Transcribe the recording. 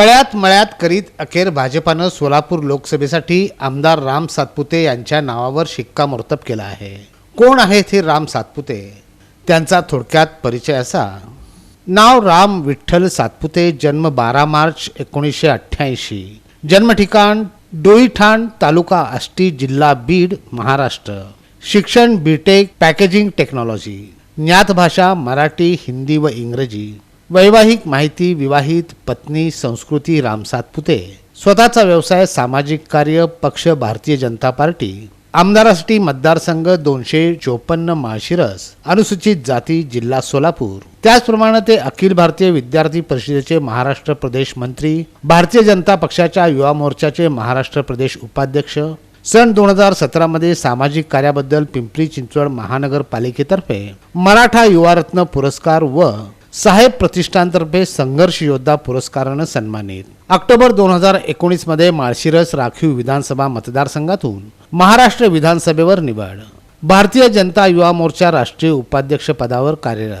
तळ्यात मळ्यात करीत अखेर भाजपानं सोलापूर लोकसभेसाठी आमदार राम सातपुते यांच्या नावावर शिक्कामोर्तब केला आहे. कोण आहेत हे राम सातपुते? त्यांचा थोडक्यात परिचय असा. नाव राम विठ्ठल सातपुते जन्म बारा मार्च एकोणीसशे अठ्ठ्याऐंशी. जन्म ठिकाण डोईठाण तालुका आष्टी जिल्हा बीड महाराष्ट्र. शिक्षण बीटेक पॅकेजिंग टेक्नॉलॉजी ज्ञात भाषा मराठी हिंदी व इंग्रजी. वैवाहिक माहिती विवाहित पत्नी संस्कृती राम सातपुते स्वतःचा व्यवसाय सामाजिक कार्य पक्ष भारतीय जनता पार्टी आमदारासाठी मतदारसंघ दोनशे चोपन्न माळशिरस अनुसूचित जाती जिल्हा सोलापूर. त्याचप्रमाणे ते अखिल भारतीय विद्यार्थी परिषदेचे महाराष्ट्र प्रदेश मंत्री भारतीय जनता पक्षाच्या युवा मोर्चाचे महाराष्ट्र प्रदेश उपाध्यक्ष. सन दोन हजार सतरामध्ये सामाजिक कार्याबद्दल पिंपरी चिंचवड महानगरपालिकेतर्फे मराठा युवा रत्न पुरस्कार व साहेब प्रतिष्ठानतर्फे संघर्ष योद्धा पुरस्कारानं सन्मानित. ऑक्टोबर दोन हजार एकोणीसमध्ये माळशिरस राखीव विधानसभा मतदारसंघातून महाराष्ट्र विधानसभेवर निवड. भारतीय जनता युवा मोर्चा राष्ट्रीय उपाध्यक्ष पदावर कार्यरत.